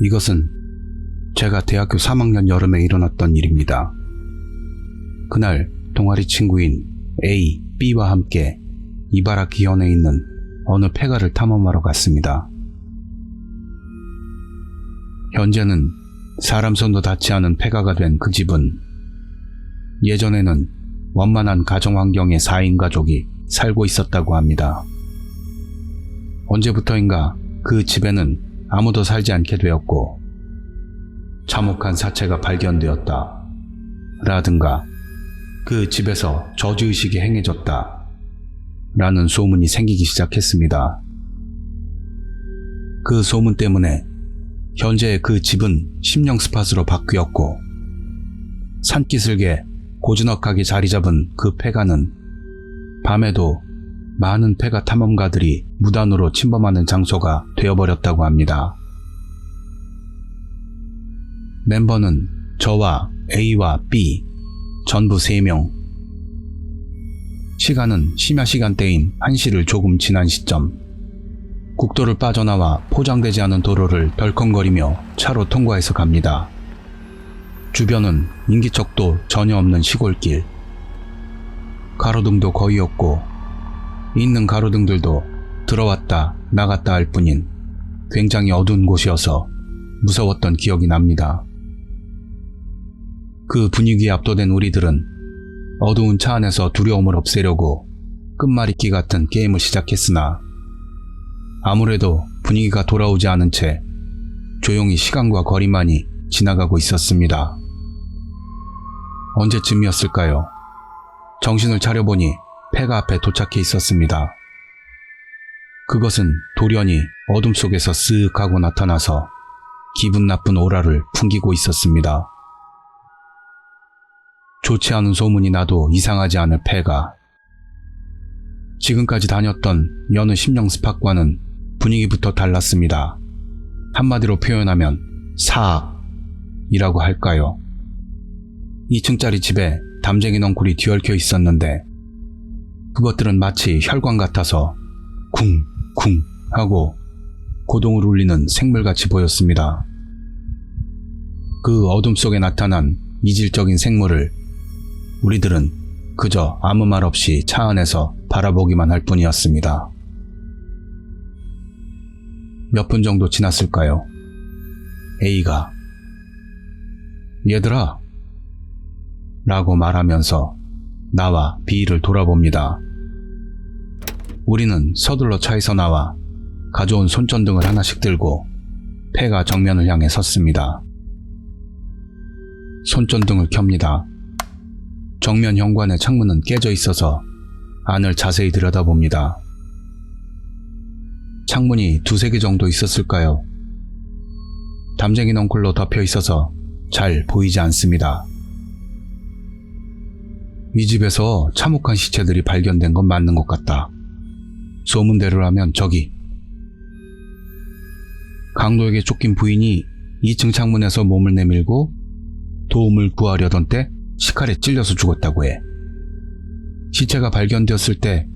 이것은 제가 대학교 3학년 여름에 일어났던 일입니다. 그날 동아리 친구인 A, B와 함께 이바라키 현에 있는 어느 폐가를 탐험하러 갔습니다. 현재는 사람 손도 닿지 않은 폐가가 된 그 집은 예전에는 원만한 가정 환경의 4인 가족이 살고 있었다고 합니다. 언제부터인가 그 집에는 아무도 살지 않게 되었고 참혹한 사체가 발견되었다. 라든가 그 집에서 저주의식이 행해졌다. 라는 소문이 생기기 시작했습니다. 그 소문 때문에 현재 그 집은 심령 스팟으로 바뀌었고 산기슭에 고즈넉하게 자리 잡은 그 폐가는 밤에도 많은 폐가 탐험가들이 무단으로 침범하는 장소가 되어버렸다고 합니다. 멤버는 저와 A와 B 전부 3명. 시간은 심야 시간대인 1시를 조금 지난 시점. 국도를 빠져나와 포장되지 않은 도로를 덜컹거리며 차로 통과해서 갑니다. 주변은 인기척도 전혀 없는 시골길. 가로등도 거의 없고 있는 가로등들도 들어왔다 나갔다 할 뿐인 굉장히 어두운 곳이어서 무서웠던 기억이 납니다. 그 분위기에 압도된 우리들은 어두운 차 안에서 두려움을 없애려고 끝말잇기 같은 게임을 시작했으나 아무래도 분위기가 돌아오지 않은 채 조용히 시간과 거리만이 지나가고 있었습니다. 언제쯤이었을까요? 정신을 차려보니 폐가 앞에 도착해 있었습니다. 그것은 돌연히 어둠 속에서 쓱 하고 나타나서 기분 나쁜 오라를 풍기고 있었습니다. 좋지 않은 소문이 나도 이상하지 않을 폐가 지금까지 다녔던 여느 심령 스팟과는 분위기부터 달랐습니다. 한마디로 표현하면 사악이라고 할까요? 2층짜리 집에 담쟁이 넝쿨이 뒤얽혀 있었는데 그것들은 마치 혈관 같아서 쿵쿵 하고 고동을 울리는 생물같이 보였습니다. 그 어둠 속에 나타난 이질적인 생물을 우리들은 그저 아무 말 없이 차 안에서 바라보기만 할 뿐이었습니다. 몇 분 정도 지났을까요? A가 얘들아 라고 말하면서 나와 B를 돌아봅니다. 우리는 서둘러 차에서 나와 가져온 손전등을 하나씩 들고 폐가 정면을 향해 섰습니다. 손전등을 켭니다. 정면 현관의 창문은 깨져 있어서 안을 자세히 들여다봅니다. 창문이 두세 개 정도 있었을까요? 담쟁이 넝쿨로 덮여 있어서 잘 보이지 않습니다. 이 집에서 참혹한 시체들이 발견된 건 맞는 것 같다. 소문대로라면 저기 강도에게 쫓긴 부인이 2층 창문에서 몸을 내밀고 도움을 구하려던 때 시칼에 찔려서 죽었다고 해. 시체가 발견되었을 때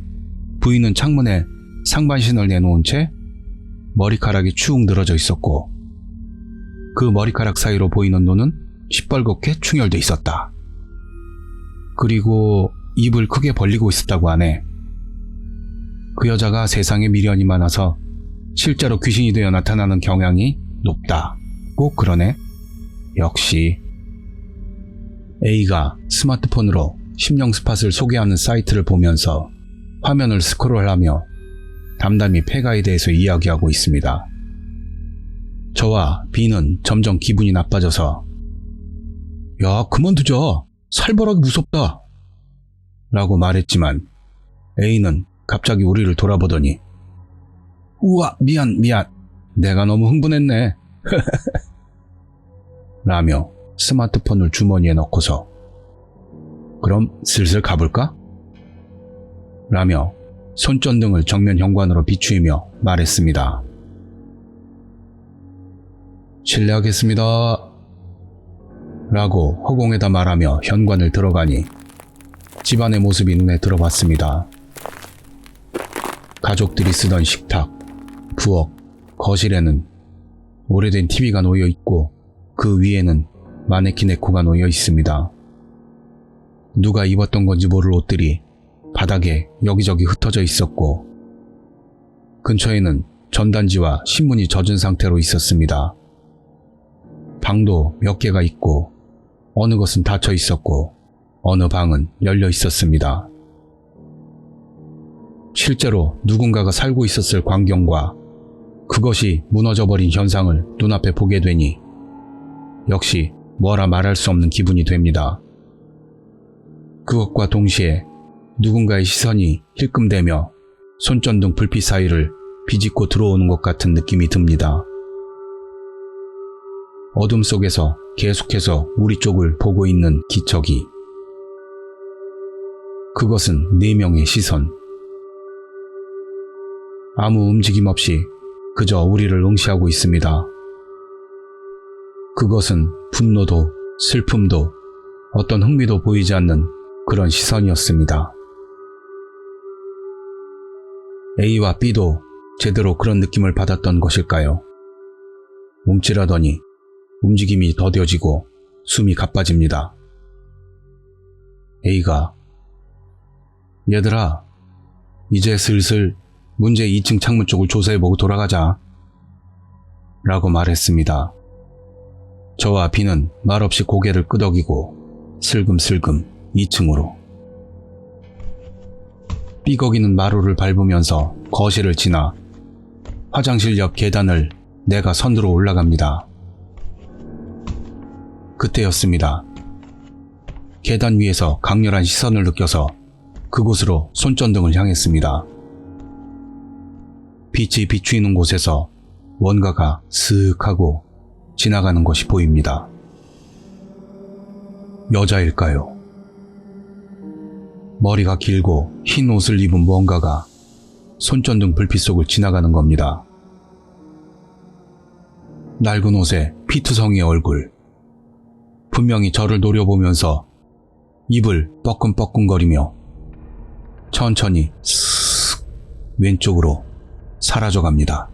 부인은 창문에 상반신을 내놓은 채 머리카락이 축 늘어져 있었고 그 머리카락 사이로 보이는 눈은 시뻘겋게 충혈돼 있었다. 그리고 입을 크게 벌리고 있었다고 하네. 그 여자가 세상에 미련이 많아서 실제로 귀신이 되어 나타나는 경향이 높다. 꼭 그러네. 역시 A가 스마트폰으로 심령 스팟을 소개하는 사이트를 보면서 화면을 스크롤하며 담담히 폐가에 대해서 이야기하고 있습니다. 저와 B는 점점 기분이 나빠져서 야 그만두자 살벌하게 무섭다 라고 말했지만 A는 갑자기 우리를 돌아보더니 우와 미안 미안 내가 너무 흥분했네 라며 스마트폰을 주머니에 넣고서 그럼 슬슬 가볼까? 라며 손전등을 정면 현관으로 비추이며 말했습니다. 실례하겠습니다. 라고 허공에다 말하며 현관을 들어가니 집안의 모습이 눈에 들어왔습니다. 가족들이 쓰던 식탁, 부엌, 거실에는 오래된 TV가 놓여 있고 그 위에는 마네킹 에코가 놓여 있습니다. 누가 입었던 건지 모를 옷들이 바닥에 여기저기 흩어져 있었고 근처에는 전단지와 신문이 젖은 상태로 있었습니다. 방도 몇 개가 있고 어느 것은 닫혀 있었고 어느 방은 열려 있었습니다. 실제로 누군가가 살고 있었을 광경과 그것이 무너져버린 현상을 눈앞에 보게 되니 역시 뭐라 말할 수 없는 기분이 됩니다. 그것과 동시에 누군가의 시선이 힐끔대며 손전등 불빛 사이를 비집고 들어오는 것 같은 느낌이 듭니다. 어둠 속에서 계속해서 우리 쪽을 보고 있는 기척이 그것은 네 명의 시선. 아무 움직임 없이 그저 우리를 응시하고 있습니다. 그것은 분노도 슬픔도 어떤 흥미도 보이지 않는 그런 시선이었습니다. A와 B도 제대로 그런 느낌을 받았던 것일까요? 움찔하더니 움직임이 더뎌지고 숨이 가빠집니다. A가 얘들아 이제 슬슬 문제 2층 창문 쪽을 조사해보고 돌아가자 라고 말했습니다. 저와 B는 말없이 고개를 끄덕이고 슬금슬금 2층으로 삐거기는 마루를 밟으면서 거실을 지나 화장실 옆 계단을 내가 선두로 올라갑니다. 그때였습니다. 계단 위에서 강렬한 시선을 느껴서 그곳으로 손전등을 향했습니다. 빛이 비추이는 곳에서 뭔가가 스윽 하고 지나가는 것이 보입니다. 여자일까요? 머리가 길고 흰 옷을 입은 무언가가 손전등 불빛 속을 지나가는 겁니다. 낡은 옷에 피투성이의 얼굴. 분명히 저를 노려보면서 입을 뻐끔뻐끔거리며 천천히 쓱 왼쪽으로 사라져 갑니다.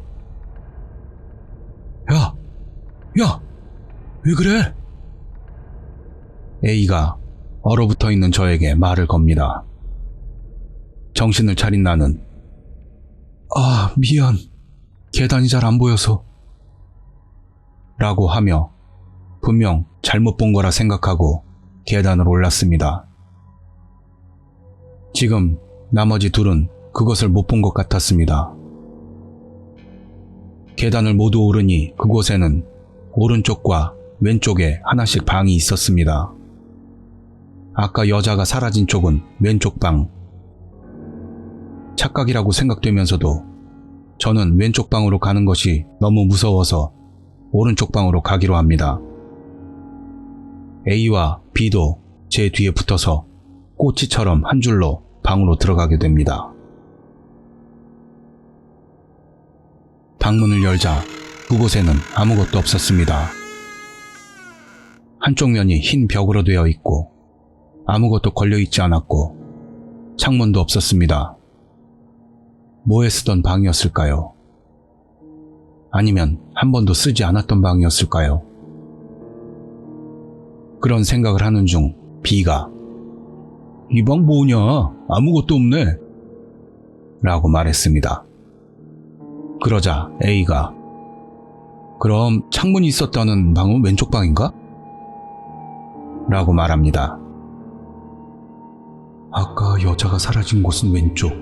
야! 야! 왜 그래? A가 얼어붙어 있는 저에게 말을 겁니다. 정신을 차린 나는 아, 미안. 계단이 잘 안 보여서. 라고 하며 분명 잘못 본 거라 생각하고 계단을 올랐습니다. 지금 나머지 둘은 그것을 못 본 것 같았습니다. 계단을 모두 오르니 그곳에는 오른쪽과 왼쪽에 하나씩 방이 있었습니다. 아까 여자가 사라진 쪽은 왼쪽 방. 착각이라고 생각되면서도 저는 왼쪽 방으로 가는 것이 너무 무서워서 오른쪽 방으로 가기로 합니다. A와 B도 제 뒤에 붙어서 꼬치처럼 한 줄로 방으로 들어가게 됩니다. 방문을 열자 그곳에는 아무것도 없었습니다. 한쪽 면이 흰 벽으로 되어 있고 아무것도 걸려 있지 않았고 창문도 없었습니다. 뭐에 쓰던 방이었을까요? 아니면 한 번도 쓰지 않았던 방이었을까요? 그런 생각을 하는 중 B가 이 방 뭐냐? 아무것도 없네. 라고 말했습니다. 그러자 A가 그럼 창문이 있었다는 방은 왼쪽 방인가? 라고 말합니다. 아까 여자가 사라진 곳은 왼쪽.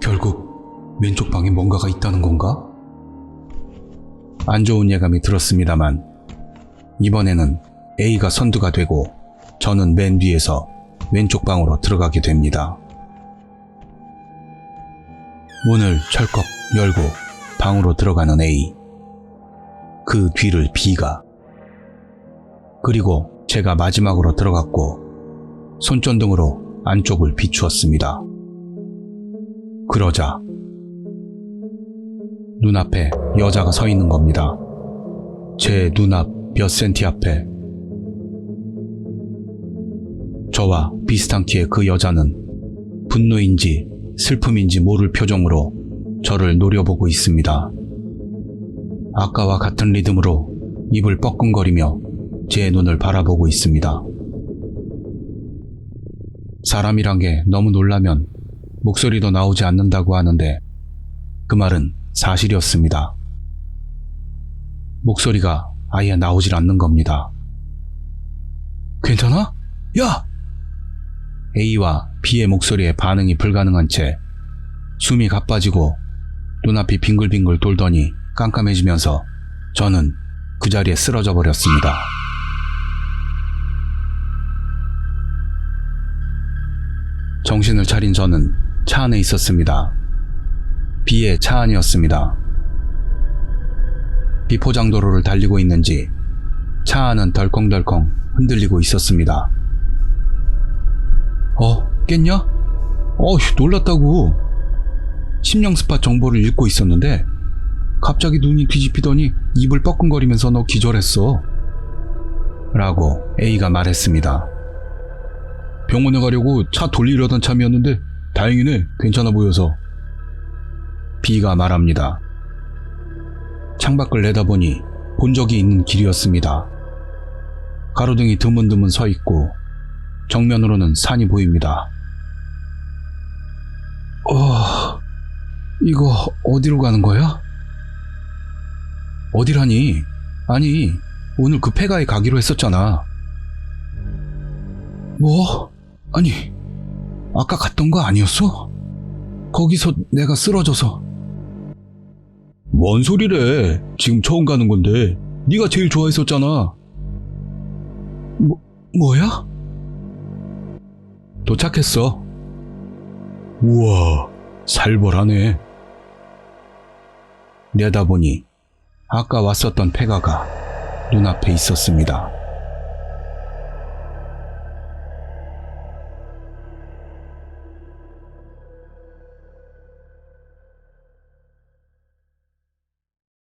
결국 왼쪽 방에 뭔가가 있다는 건가? 안 좋은 예감이 들었습니다만 이번에는 A가 선두가 되고 저는 맨 뒤에서 왼쪽 방으로 들어가게 됩니다. 문을 철컥 열고 방으로 들어가는 A. 그 뒤를 B가. 그리고 제가 마지막으로 들어갔고 손전등으로 안쪽을 비추었습니다. 그러자 눈앞에 여자가 서 있는 겁니다. 제 눈앞 몇 센티 앞에 저와 비슷한 키의 그 여자는 분노인지 슬픔인지 모를 표정으로 저를 노려보고 있습니다. 아까와 같은 리듬으로 입을 뻐끔거리며 제 눈을 바라보고 있습니다. 사람이란 게 너무 놀라면 목소리도 나오지 않는다고 하는데 그 말은 사실이었습니다. 목소리가 아예 나오질 않는 겁니다. 괜찮아? 야! A와 B의 목소리에 반응이 불가능한 채 숨이 가빠지고 눈앞이 빙글빙글 돌더니 깜깜해지면서 저는 그 자리에 쓰러져 버렸습니다. 정신을 차린 저는 차 안에 있었습니다. B의 차 안이었습니다. 비포장도로를 달리고 있는지 차 안은 덜컹덜컹 흔들리고 있었습니다. 어, 깼냐? 어휴, 놀랐다고. 심령 스팟 정보를 읽고 있었는데 갑자기 눈이 뒤집히더니 입을 뻐끔거리면서 너 기절했어. 라고 A가 말했습니다. 병원에 가려고 차 돌리려던 참이었는데 다행이네. 괜찮아 보여서. B가 말합니다. 창밖을 내다보니 본 적이 있는 길이었습니다. 가로등이 드문드문 서 있고 정면으로는 산이 보입니다. 어, 이거 어디로 가는 거야? 어디라니? 아니, 오늘 그 폐가에 가기로 했었잖아. 뭐? 아니, 아까 갔던 거 아니었어? 거기서 내가 쓰러져서. 뭔 소리래? 지금 처음 가는 건데. 네가 제일 좋아했었잖아. 뭐, 뭐야? 도착했어. 우와, 살벌하네. 내다보니 아까 왔었던 폐가가 눈앞에 있었습니다.